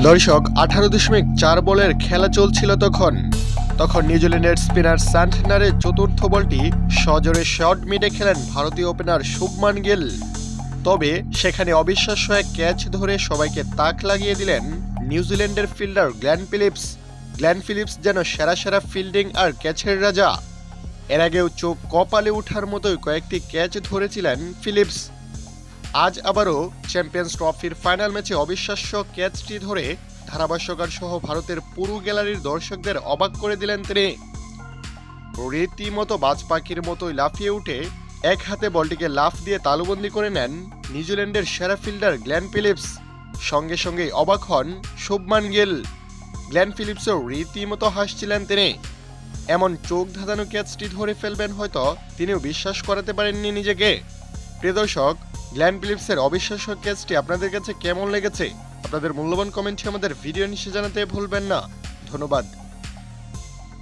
দর্শক, আঠারো দশমিক চার বলের খেলা চলছিল তখন। তখন নিউজিল্যান্ডের স্পিনার স্যান্টনারের চতুর্থ বলটি সজোরে শট মিডে খেলেন ভারতীয় ওপেনার শুভমান গিল। তবে সেখানে অবিশ্বাস্য এক ক্যাচ ধরে সবাইকে তাক লাগিয়ে দিলেন নিউজিল্যান্ডের fielder Glenn Phillips. Glenn Phillips যেন সেরা সেরা ফিল্ডিং আর ক্যাচের রাজা। এর আগেও চোখ কপালে ওঠার মতোই কয়েকটি ক্যাচ ধরেছিলেন ফিলিপস। আজ আবারও চ্যাম্পিয়ন্স ট্রফির ফাইনাল ম্যাচে অবিশ্বাস্য ক্যাচটি ধরে ধারাভাষ্যকার সহ ভারতের পুরো গ্যালারির দর্শকদের অবাক করে দিলেন তিনি। রীতিমতো বাজ পাখির মতোই লাফিয়ে উঠে এক হাতে বলটিকে লাফ দিয়ে তালুবন্দি করে নেন নিউজিল্যান্ডের সেরা ফিল্ডার গ্ল্যান ফিলিপস। সঙ্গে সঙ্গেই অবাক হন শুভমান গিল। গ্ল্যান ফিলিপসও রীতিমতো হাসছিলেন তিনি। এমন চোখ ধাঁধানো ক্যাচটি ধরে ফেলবেন হয়তো তিনিও বিশ্বাস করাতে পারেননি নিজেকে। প্রিয় দর্শক গ্ল্যান ফিলিপসের অবিশ্বাস্য ক্যাচটি আপনাদের কাছে কেমন লেগেছে? আপনাদের মূল্যবান কমেন্টটি আমাদের ভিডিও নিচে জানাতে ভুলবেন না। ধন্যবাদ।